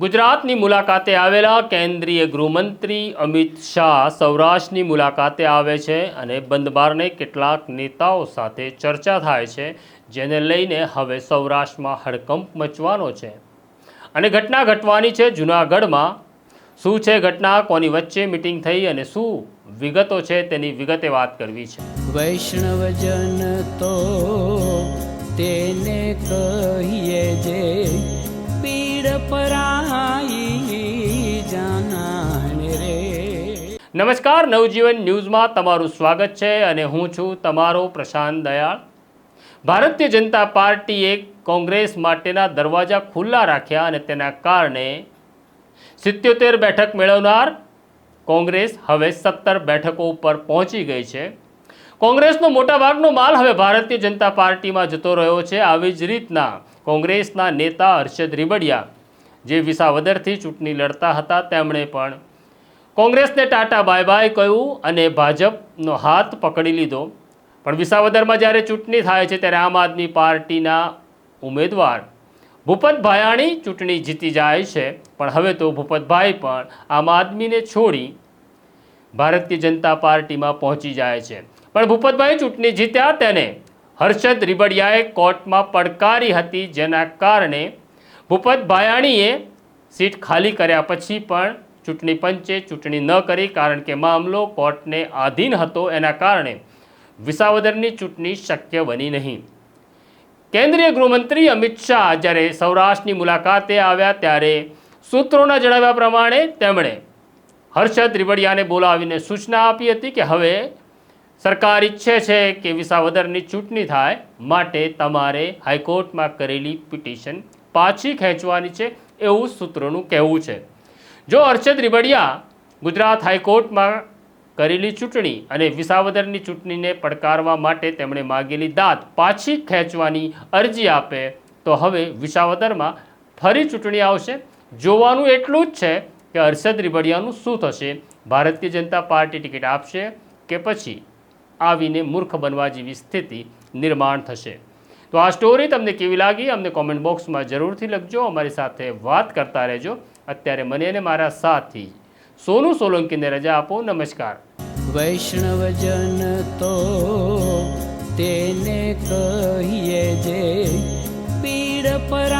ગુજરાતની મુલાકાતે આવેલા કેન્દ્રીય ગૃહમંત્રી અમિત શાહ સૌરાષ્ટ્રની મુલાકાતે આવે છે અને બંધબારને કેટલાક નેતાઓ સાથે ચર્ચા થાય છે, જેને લઈને હવે સૌરાષ્ટ્રમાં હડકંપ મચવાનો છે. અને ઘટના ઘટવાની છે જૂનાગઢમાં. શું છે ઘટના? કોની વચ્ચે મિટિંગ થઈ અને શું વિગતો છે તેની વિગતે વાત કરવી છે. વૈષ્ણવજન તો તેને કહીએ જે પીડ પરાઈ રે. નમસ્કાર, નવજીવન ન્યૂઝમાં તમારું સ્વાગત છે અને હું છું તમારો પ્રશાંત દયાળ. ભારતીય જનતા પાર્ટીએ કોંગ્રેસ માટેના દરવાજા ખુલ્લા રાખ્યા અને તેના કારણે સિત્યોતેર બેઠક મેળવનાર કોંગ્રેસ હવે સત્તર બેઠકો ઉપર પહોંચી ગઈ છે. કોંગ્રેસનો મોટાભાગનો માલ હવે ભારતીય જનતા પાર્ટીમાં જતો રહ્યો છે. આવી જ રીતના કોંગ્રેસના નેતા હર્ષદ રીબડિયા જે વિસાવદરથી ચૂંટણી લડતા હતા, તેમણે પણ કોંગ્રેસને ટાટા બાય બાય કહ્યું અને ભાજપનો હાથ પકડી લીધો. પણ વિસાવદરમાં જ્યારે ચૂંટણી થાય છે, ત્યારે આમ આદમી પાર્ટીના ઉમેદવાર ભૂપત ભાયાણી ચૂંટણી જીતી જાય છે. પણ હવે તો ભૂપતભાઈ પણ આમ આદમીને છોડી ભારતીય જનતા પાર્ટીમાં પહોંચી જાય છે. પણ ભૂપતભાઈ ચૂંટણી જીત્યા તેને. હર્ષદ રીબડિયાએ કોર્ટમાં પડકારી હતી જેના કારણે ભૂપત ભાયાણીએ સીટ ખાલી કર્યા પછી પણ ચૂંટણી પંચે ચૂંટણી ન કરી કારણ કે મામલો કોર્ટને આધીન હતો. એના કારણે વિસાવદરની ચૂંટણી શક્ય બની નહીં. કેન્દ્રીય ગૃહમંત્રી અમિત શાહ જ્યારે સૌરાષ્ટ્રની મુલાકાતે આવ્યા ત્યારે સૂત્રોના જણાવ્યા પ્રમાણે તેમણે હર્ષદ રીબડિયાને બોલાવીને સૂચના આપી હતી કે હવે સરકાર ઈચ્છે છે કે વિસાવદરની ચૂંટણી થાય માટે તમારે હાઈકોર્ટમાં કરેલી પિટિશન પાછી ખેંચવાની છે એવું સૂત્રોનું કહેવું છે. જો અર્ચદ રીબડિયા ગુજરાત હાઈકોર્ટમાં કરેલી ચૂંટણી અને વિસાવદરની ચૂંટણીને પડકારવા માટે તેમણે માગેલી દાદ પાછી ખેંચવાની અરજી આપે, તો હવે વિસાવદરમાં ફરી ચૂંટણી આવશે. જોવાનું એટલું જ છે કે હર્ષદ રીબડિયાનું શું થશે? ભારતીય જનતા પાર્ટી ટિકિટ આપશે કે પછી? આવીને મૂર્ખ બનવા જેવી સ્થિતિ નિર્માણ થશે. તો આ સ્ટોરી તમને કેવી લાગી? અમને કોમેન્ટ બોક્સમાં જરૂરથી લખજો. અમારી સાથે વાત કરતા રહેજો. અત્યારે મને અને મારા સાથી સોનુ સોલંકીને રજા આપો. નમસ્કાર. વૈષ્ણવજન તો તેને કહીએ જે પીડ પરાઈ